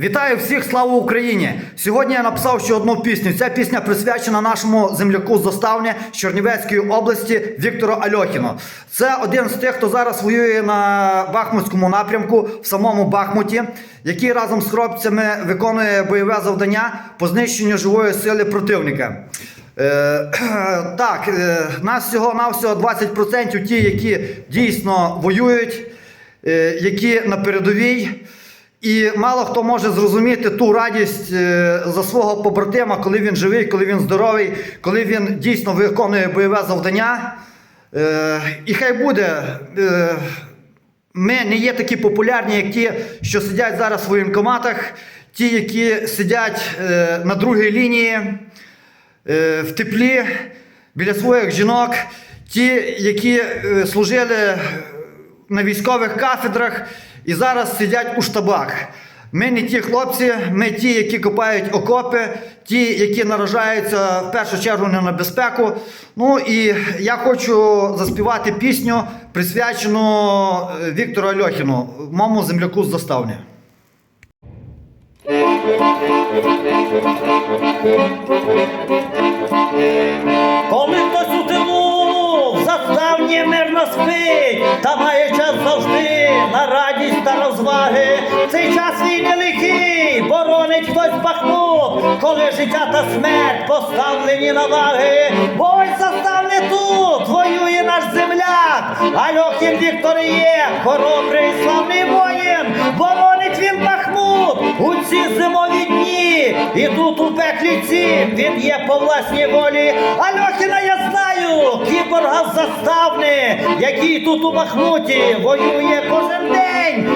Вітаю всіх, слава Україні! Сьогодні я написав ще одну пісню. Ця пісня присвячена нашому земляку з Доставня з Чернівецької області Віктору Альохіну. Це один з тих, хто зараз воює на Бахмутському напрямку в самому Бахмуті, який разом з хлопцями виконує бойове завдання по знищенню живої сили противника. Е, так, е, нас всього навсього 20% ті, які дійсно воюють, е, які на передовій. І мало хто може зрозуміти ту радість е, за свого побратима, коли він живий, коли він здоровий, коли він дійсно виконує бойове завдання. Е, І хай буде. е, Ми не є такі популярні, як ті, що сидять зараз в воєнкоматах, ті, які сидять на другій лінії в теплі біля своїх жінок, ті, які служили на військових кафедрах і зараз сидять у штабах. Ми не ті хлопці, ми ті, які копають окопи, ті, які наражаються в першу чергу не на небезпеку. Ну і я хочу заспівати пісню, присвячену е, Віктору Альохіну, моєму земляку з доставні. Коли хтось у тилу в заставні мирно спить, та розваги. Цей час війни лихий, боронить хтось бахмут, коли життя та смерть поставлені на ваги. Бо ось заставне тут воює наш земляк, Альохін Віктор є, хоробрий славний воїн, боронить він бахмут у ці зимові дні. І тут у пеклі ці він є по власній волі. Альохіна я знаю, кіборга заставни, який тут у Бахмуті воює кожен день,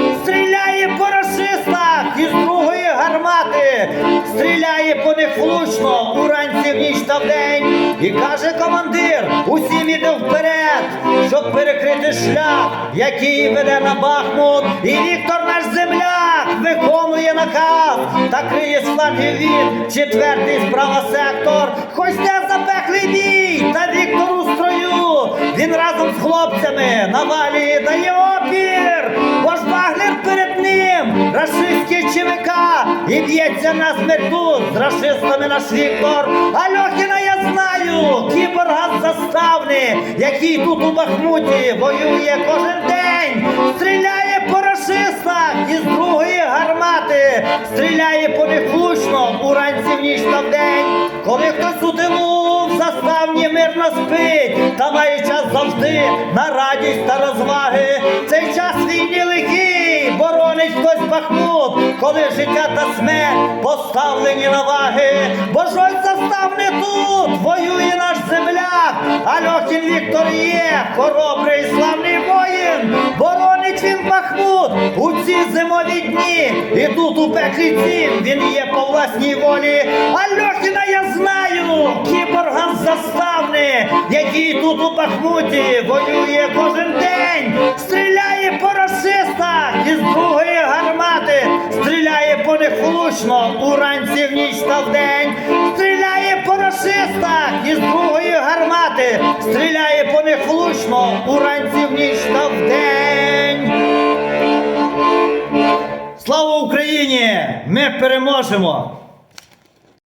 стріляє по расистах із другої гармати, стріляє по них влучно уранці в ніч та вдень. І каже командир, усім іде вперед, щоб перекрити шлях, який веде на Бахмут. І Віктор наш земляк виконує наказ та криє з флангів він, четвертий справа сектор. Хоч де запеклий бій, та Віктор у строю. Він разом з хлопцями на валі дає ЧВК, і б'ється на смерту з рашистами наш Віктор. Альохіна я знаю, кіборга заставни, який тут у Бахмуті воює кожен день, стріляє по рашистах із другої гармати, стріляє по них уранці в ніч та вдень. Коли хтось у тилу в заставні мирно спить, та має час завжди на радість та розваги. Цей час війни лихий, боронить хтось Бахмут, коли життя та смерть поставлені на ваги. Бо ж ось заставне тут воює наш земляк, Альохін Віктор є, хоробрий славний воїн, боронить він Бахмут у ці зимові дні. І тут у пеклі цім він є по власній волі. Альохіна я знаю, кіборга з заставни, який тут у Бахмуті воює кожен день, стріляє по расистах по уранці в ніч та вдень, стріляє по расистах із другої гармати, стріляє по них влучно уранці в ніч та вдень. Слава Україні! Ми переможемо!